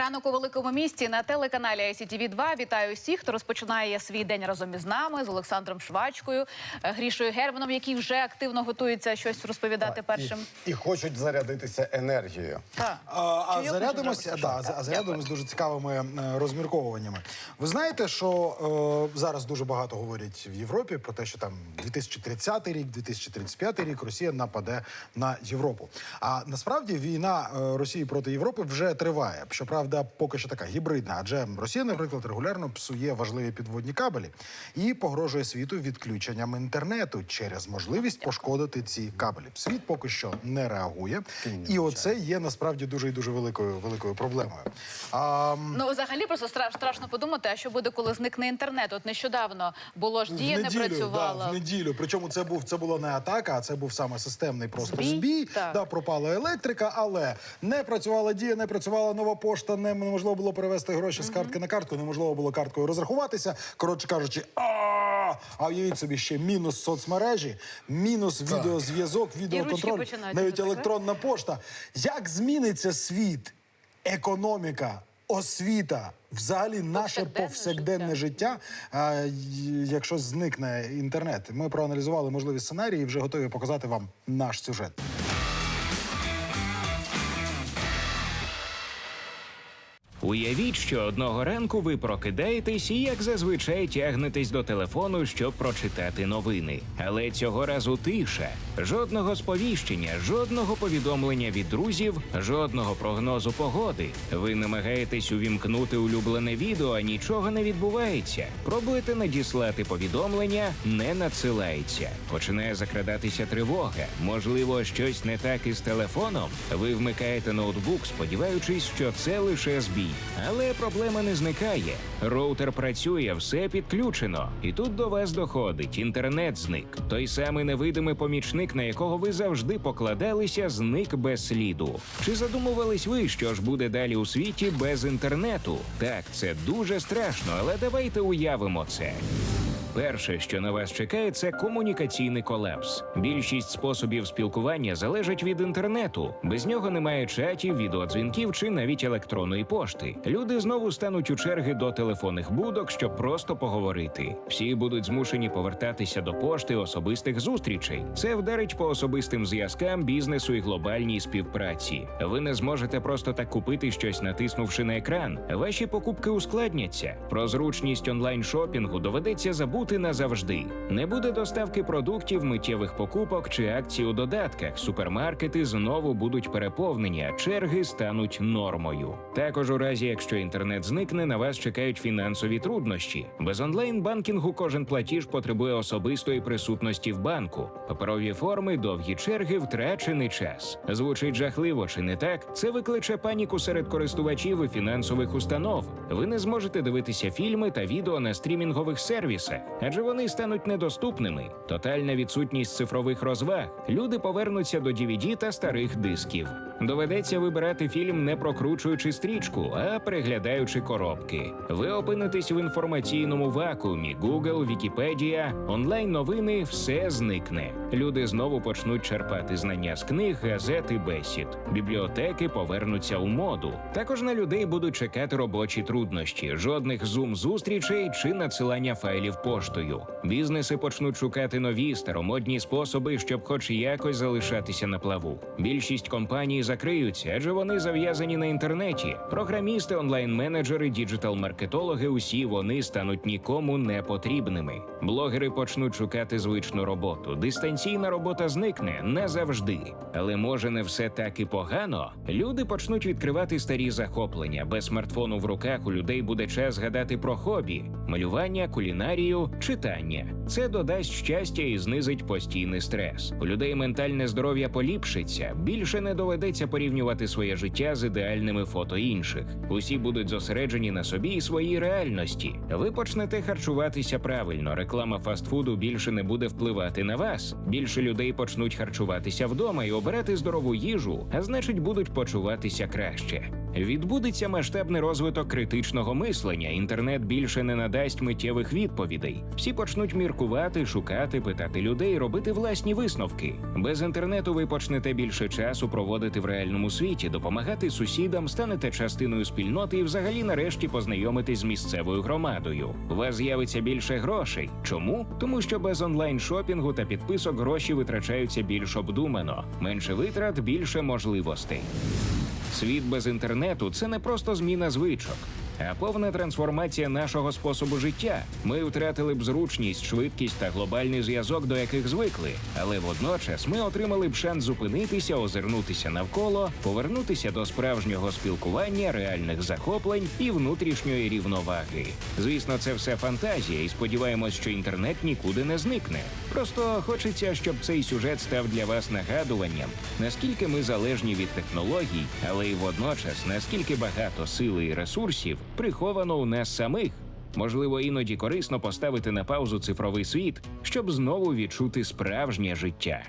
Ранок у великому місті на телеканалі ICTV 2 Вітаю всіх, хто розпочинає свій день разом із нами з Олександром Швачкою, е, Грішою Германом, який вже активно готується щось розповідати першим. І, і хочуть зарядитися енергією. Так. А, а зарядимося, да, а так, зарядимось дуже цікавими е, розмірковуваннями. Ви знаєте, що е, зараз дуже багато говорять в Європі про те, що там 2030 рік, 2035 рік Росія нападе на Європу. А насправді війна е, Росії проти Європи вже триває. Щоправда, поки що така гібридна, адже Росія, наприклад, регулярно псує важливі підводні кабелі і погрожує світу відключенням інтернету через можливість пошкодити ці кабелі. Світ поки що не реагує, і оце є насправді дуже і дуже великою великою проблемою. А, Ну, взагалі, просто стра- страшно подумати, а що буде, коли зникне інтернет. От нещодавно було ж дія не працювала. Да, в неділю. Причому це був це була не атака, а це був саме системний просто Збій? збій. Так. Да, пропала електрика, але не працювала дія, не працювала нова пошта. Не неможливо було перевести гроші з картки на картку, неможливо було карткою розрахуватися. Коротше кажучи, а а уявіть собі ще мінус соцмережі, мінус відеозв'язок, відеоконтроль, навіть електронна пошта. Як зміниться світ, економіка, освіта, взагалі наше Повсякденне повсякденне життя, а, якщо зникне інтернет? Ми проаналізували можливі сценарії і вже готові показати вам наш сюжет. Уявіть, що одного ранку ви прокидаєтесь і, як зазвичай, тягнетесь до телефону, щоб прочитати новини. Але цього разу тиша, жодного сповіщення, жодного повідомлення від друзів, жодного прогнозу погоди. Ви намагаєтесь увімкнути улюблене відео, а нічого не відбувається. Пробуєте надіслати повідомлення, не надсилається. Починає закрадатися тривога. Можливо, щось не так із телефоном. Ви вмикаєте ноутбук, сподіваючись, що це лише збій. Але проблема не зникає. Роутер працює, все підключено. І тут до вас доходить інтернет зник. Той самий невидимий помічник, на якого ви завжди покладалися, зник без сліду. Чи задумувались ви, що ж буде далі у світі без інтернету? Так, це дуже страшно, але давайте уявимо це. Перше, що на вас чекає, це комунікаційний колапс. Більшість способів спілкування залежать від інтернету. Без нього немає чатів, відеодзвінків чи навіть електронної пошти. Люди знову стануть у черги до телефонних будок, щоб просто поговорити. Всі будуть змушені повертатися до пошти особистих зустрічей. Це вдарить по особистим зв'язкам, бізнесу і глобальній співпраці. Ви не зможете просто так купити щось, натиснувши на екран. Ваші покупки ускладняться. Про зручність онлайн шопінгу доведеться забути назавжди. Не буде доставки продуктів, миттєвих покупок чи акцій у додатках. Супермаркети знову будуть переповнені, а черги стануть нормою. Також у разі, якщо інтернет зникне, на вас чекають фінансові труднощі. Без онлайн банкінгу кожен платіж потребує особистої присутності в банку. Паперові форми, довгі черги, втрачений час. Звучить жахливо, чи не так? Це викличе паніку серед користувачів і фінансових установ. Ви не зможете дивитися фільми та відео на стрімінгових сервісах, адже вони стануть недоступними. Тотальна відсутність цифрових розваг. Люди повернуться до DVD та старих дисків. Доведеться вибирати фільм не прокручуючи стрічку, а переглядаючи коробки. Ви опинитесь в інформаційному вакуумі. Google, Вікіпедія, онлайн новини все зникне. Люди знову почнуть черпати знання з книг, газет і бесід. Бібліотеки повернуться у моду. Також на людей будуть чекати робочі труднощі, жодних зум зустрічей чи надсилання файлів поштою. Бізнеси почнуть шукати нові старомодні способи, щоб хоч якось залишатися на плаву. Більшість компаній закриються, адже вони зав'язані на інтернеті. Програмісти, онлайн-менеджери, діджитал-маркетологи усі вони стануть нікому не потрібними. Блогери почнуть шукати звичну роботу. Дистанційна робота зникне назавжди. Але може не все так і погано. Люди почнуть відкривати старі захоплення. Без смартфону в руках у людей буде час згадати про хобі, малювання, кулінарію, читання. Це додасть щастя і знизить постійний стрес. У людей ментальне здоров'я поліпшиться. Більше не доведеться порівнювати своє життя з ідеальними фото інших. Усі будуть зосереджені на собі і своїй реальності. Ви почнете харчуватися правильно. Реклама фастфуду більше не буде впливати на вас. Більше людей почнуть харчуватися вдома і обирати здорову їжу, а значить, будуть почуватися краще. Відбудеться масштабний розвиток критичного мислення. Інтернет більше не надасть миттєвих відповідей. Всі почнуть міркувати, шукати, питати людей, робити власні висновки. Без інтернету ви почнете більше часу проводити в реальному світі, допомагати сусідам, станете частиною спільноти і взагалі нарешті познайомитесь з місцевою громадою. У вас з'явиться більше грошей. Чому? Тому що без онлайн шопінгу та підписок гроші витрачаються більш обдумано, менше витрат, більше можливостей. Світ без інтернету це не просто зміна звичок, а повна трансформація нашого способу життя. Ми втратили б зручність, швидкість та глобальний зв'язок, до яких звикли. Але водночас ми отримали б шанс зупинитися, озирнутися навколо, повернутися до справжнього спілкування, реальних захоплень і внутрішньої рівноваги. Звісно, це все фантазія, і сподіваємось, що інтернет нікуди не зникне. Просто хочеться, щоб цей сюжет став для вас нагадуванням, наскільки ми залежні від технологій, але й водночас наскільки багато сили і ресурсів приховано у нас самих. Можливо, іноді корисно поставити на паузу цифровий світ, щоб знову відчути справжнє життя.